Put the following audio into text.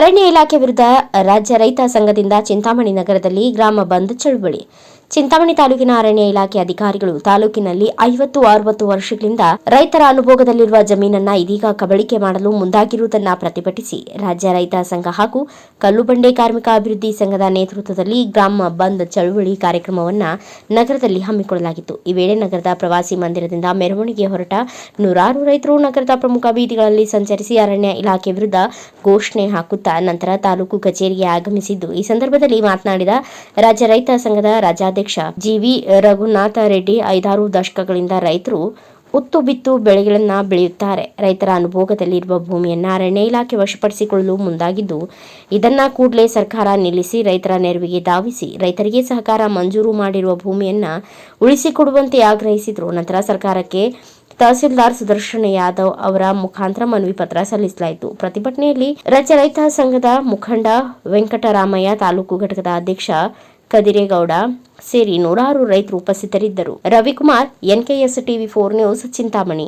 ಅರಣ್ಯ ಇಲಾಖೆ ವಿರುದ್ಧ ರಾಜ್ಯ ರೈತ ಸಂಘದಿಂದ ಚಿಂತಾಮಣಿ ನಗರದಲ್ಲಿ ಗ್ರಾಮ ಬಂದ್ ಚಳುವಳಿ. ಚಿಂತಾಮಣಿ ತಾಲೂಕಿನ ಅರಣ್ಯ ಇಲಾಖೆ ಅಧಿಕಾರಿಗಳು ತಾಲೂಕಿನಲ್ಲಿ ಐವತ್ತು ಅರವತ್ತು ವರ್ಷಗಳಿಂದ ರೈತರ ಅನುಭೋಗದಲ್ಲಿರುವ ಜಮೀನನ್ನ ಇದೀಗ ಕಬಳಿಕೆ ಮಾಡಲು ಮುಂದಾಗಿರುವುದನ್ನ ಪ್ರತಿಭಟಿಸಿ ರಾಜ್ಯ ರೈತ ಸಂಘ ಹಾಗೂ ಕಲ್ಲುಬಂಡೆ ಕಾರ್ಮಿಕ ಅಭಿವೃದ್ಧಿ ಸಂಘದ ನೇತೃತ್ವದಲ್ಲಿ ಗ್ರಾಮ ಬಂದ್ ಚಳುವಳಿ ಕಾರ್ಯಕ್ರಮವನ್ನ ನಗರದಲ್ಲಿ ಹಮ್ಮಿಕೊಳ್ಳಲಾಗಿತ್ತು. ಈ ವೇಳೆ ನಗರದ ಪ್ರವಾಸಿ ಮಂದಿರದಿಂದ ಮೆರವಣಿಗೆ ಹೊರಟ ನೂರಾರು ರೈತರು ನಗರದ ಪ್ರಮುಖ ಬೀದಿಗಳಲ್ಲಿ ಸಂಚರಿಸಿ ಅರಣ್ಯ ಇಲಾಖೆ ವಿರುದ್ಧ ಘೋಷಣೆ ಹಾಕುತ್ತಾ ನಂತರ ತಾಲೂಕು ಕಚೇರಿಗೆ ಆಗಮಿಸಿದ್ದು. ಈ ಸಂದರ್ಭದಲ್ಲಿ ಮಾತನಾಡಿದ ರಾಜ್ಯ ರೈತ ಸಂಘದ ರಾಜ್ಯಾಧ್ಯಕ್ಷ ಜಿವಿ ರಘುನಾಥ ರೆಡ್ಡಿ ಐದಾರು ದಶಕಗಳಿಂದ ರೈತರು ಉತ್ತು ಬಿತ್ತು ಬೆಳೆಗಳನ್ನ ಬೆಳೆಯುತ್ತಾರೆ. ರೈತರ ಅನುಭೋಗದಲ್ಲಿರುವ ಭೂಮಿಯನ್ನ ಅರಣ್ಯ ಇಲಾಖೆ ವಶಪಡಿಸಿಕೊಳ್ಳಲು ಮುಂದಾಗಿದ್ದು, ಇದನ್ನ ಕೂಡಲೇ ಸರ್ಕಾರ ನಿಲ್ಲಿಸಿ, ರೈತರ ನೆರವಿಗೆ ಧಾವಿಸಿ, ರೈತರಿಗೆ ಸಹಕಾರ ಮಂಜೂರು ಮಾಡಿರುವ ಭೂಮಿಯನ್ನ ಉಳಿಸಿಕೊಡುವಂತೆ ಆಗ್ರಹಿಸಿದರು. ನಂತರ ಸರ್ಕಾರಕ್ಕೆ ತಹಸೀಲ್ದಾರ್ ಸುದರ್ಶನ ಯಾದವ್ ಅವರ ಮುಖಾಂತರ ಮನವಿ ಪತ್ರ ಸಲ್ಲಿಸಲಾಯಿತು. ಪ್ರತಿಭಟನೆಯಲ್ಲಿ ರಾಜ್ಯ ರೈತ ಸಂಘದ ಮುಖಂಡ ವೆಂಕಟರಾಮಯ್ಯ ತಾಲೂಕು ಘಟಕದ ಅಧ್ಯಕ್ಷ ಕದಿರೇಗೌಡ ಸೇರಿ ನೂರಾರು ರೈತರು ಉಪಸ್ಥಿತರಿದ್ದರು. Ravikumar NKS TV four news Chintamani.